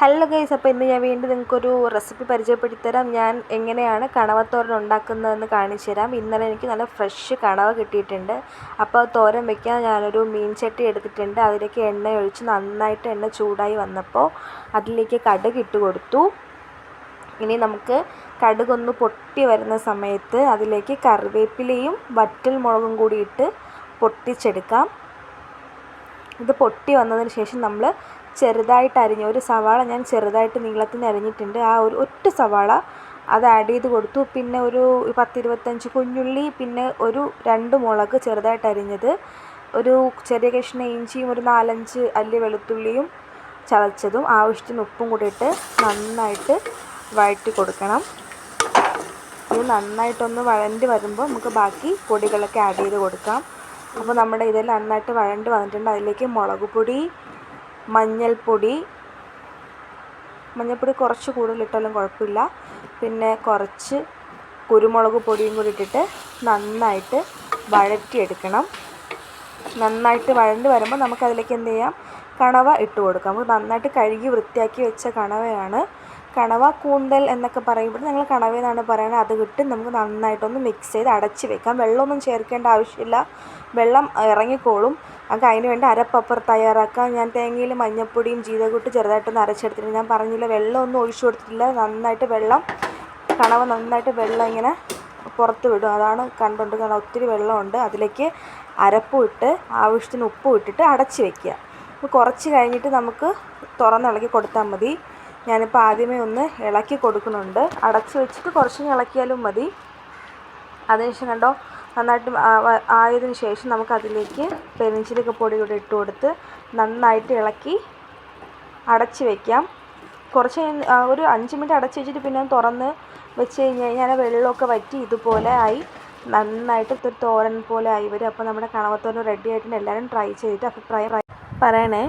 Hello guys അപ്പോൾ ഇന്ന് ഞാൻ വീണ്ടും നിങ്ങൾക്കൊരു റെസിപ്പി പരിചയപ്പെടുത്തി തരാം. ഞാൻ എങ്ങനെയാണ് കണവത്തോരൻ ഉണ്ടാക്കുന്നതെന്ന് കാണിച്ചു തരാം. ഇന്നലെ എനിക്ക് നല്ല ഫ്രഷ് കണവ കിട്ടിയിട്ടുണ്ട്. അപ്പോൾ തോരൻ വെക്കാൻ ഞാനൊരു മീൻ ചട്ടി എടുത്തിട്ടുണ്ട്. അതിലേക്ക് എണ്ണ ഒഴിച്ച് നന്നായിട്ട് എണ്ണ ചൂടായി വന്നപ്പോൾ അതിലേക്ക് കടുക് ഇട്ട് കൊടുത്തു. ഇനി നമുക്ക് കടുകൊന്ന് പൊട്ടി വരുന്ന സമയത്ത് അതിലേക്ക് കറിവേപ്പിലയും വറ്റൽ മുളകും കൂടി ഇട്ട് പൊട്ടിച്ചെടുക്കാം. ഇത് പൊട്ടി വന്നതിന് ശേഷം നമ്മൾ ചെറുതായിട്ട് അരിഞ്ഞ ഒരു സവാള ഞാൻ ചെറുതായിട്ട് നീളത്തിന് അരിഞ്ഞിട്ടുണ്ട്. ആ ഒരു ഒറ്റ സവാള അത് ആഡ് ചെയ്ത് കൊടുത്തു. പിന്നെ ഒരു പത്തിരുപത്തഞ്ച് കുഞ്ഞുള്ളി പിന്നെ ഒരു രണ്ട് മുളക് ചെറുതായിട്ട് അരിഞ്ഞത്. ഒരു ചെറിയ കഷ്ണ ഇഞ്ചിയും ഒരു നാലഞ്ച് അല്ലി വെളുത്തുള്ളിയും ചതച്ചതും ആവശ്യത്തിന് ഉപ്പും കൂടി ഇട്ട് നന്നായിട്ട് വഴറ്റി കൊടുക്കണം. ഇത് നന്നായിട്ടൊന്ന് വഴണ്ടി വരുമ്പോൾ നമുക്ക് ബാക്കി പൊടികളൊക്കെ ആഡ് ചെയ്ത് കൊടുക്കാം. അപ്പോൾ നമ്മുടെ ഇതെല്ലാം നന്നായിട്ട് വഴണ്ട് വന്നിട്ടുണ്ട്. അതിലേക്ക് മുളക് പൊടി മഞ്ഞൾപ്പൊടി. മഞ്ഞൾപ്പൊടി കുറച്ച് കൂടുതൽ ഇട്ടാലും കുഴപ്പമില്ല. പിന്നെ കുറച്ച് കുരുമുളക് പൊടിയും കൂടി ഇട്ടിട്ട് നന്നായിട്ട് വഴറ്റിയെടുക്കണം. നന്നായിട്ട് വഴണ്ട് വരുമ്പോൾ നമുക്കതിലേക്ക് എന്ത് ചെയ്യാം? കണവ ഇട്ട് കൊടുക്കാം. നമുക്ക് നന്നായിട്ട് കഴുകി വൃത്തിയാക്കി വെച്ച കണവയാണ് കണവ കൂന്തൽ എന്നൊക്കെ പറയുമ്പോൾ ഞങ്ങൾ കണവ എന്നാണ് പറയുന്നത്. അത് ഇട്ട് നമുക്ക് നന്നായിട്ടൊന്ന് മിക്സ് ചെയ്ത് അടച്ച് വെക്കാം. വെള്ളമൊന്നും ചേർക്കേണ്ട ആവശ്യമില്ല. വെള്ളം ഇറങ്ങിക്കോളും. നമുക്ക് അതിന് വേണ്ടി അരപ്പപ്പർ തയ്യാറാക്കാം. ഞാൻ തേങ്ങയിൽ മഞ്ഞപ്പൊടിയും ജീരകമിട്ട് ചെറുതായിട്ടൊന്ന് അരച്ചെടുത്തിട്ടുണ്ട്. ഞാൻ പറഞ്ഞില്ല വെള്ളമൊന്നും ഒഴിച്ചു കൊടുത്തിട്ടില്ല. നന്നായിട്ട് വെള്ളം കണവ നന്നായിട്ട് വെള്ളം ഇങ്ങനെ പുറത്ത് വിടും. അതാണ് കണ്ടുകൊണ്ട് കാരണം ഒത്തിരി വെള്ളമുണ്ട്. അതിലേക്ക് അരപ്പും ഇട്ട് ആവശ്യത്തിന് ഉപ്പും ഇട്ടിട്ട് അടച്ച് വെക്കുക. അപ്പോൾ കുറച്ച് കഴിഞ്ഞിട്ട് നമുക്ക് തുറന്നിളക്കി കൊടുത്താൽ മതി. ഞാനിപ്പോൾ ആദ്യമേ ഒന്ന് ഇളക്കി കൊടുക്കുന്നുണ്ട്. അടച്ച് വെച്ചിട്ട് കുറച്ച് ഇളക്കിയാലും മതി. അതിനുശേഷം കണ്ടോ നന്നായിട്ട് ആയതിനു ശേഷം നമുക്ക് അതിലേക്ക് പെരിഞ്ചീരക പൊടി കൂടി ഇട്ട് കൊടുത്ത് നന്നായിട്ട് ഇളക്കി അടച്ച് വയ്ക്കാം കുറച്ച് ഒരു അഞ്ച് മിനിറ്റ് അടച്ച് വെച്ചിട്ട് പിന്നെ തുറന്ന് വെച്ച് കഴിഞ്ഞ് കഴിഞ്ഞാൽ വെള്ളമൊക്കെ വറ്റി ഇതുപോലെ ആയി. നന്നായിട്ട് ഒരു തോരൻ പോലെ ആയി വരും. അപ്പോൾ നമ്മുടെ കണവത്തോരൻ റെഡി ആയിട്ടുണ്ട്. എല്ലാവരും ട്രൈ ചെയ്തിട്ട് അഭിപ്രായം പറയണേ.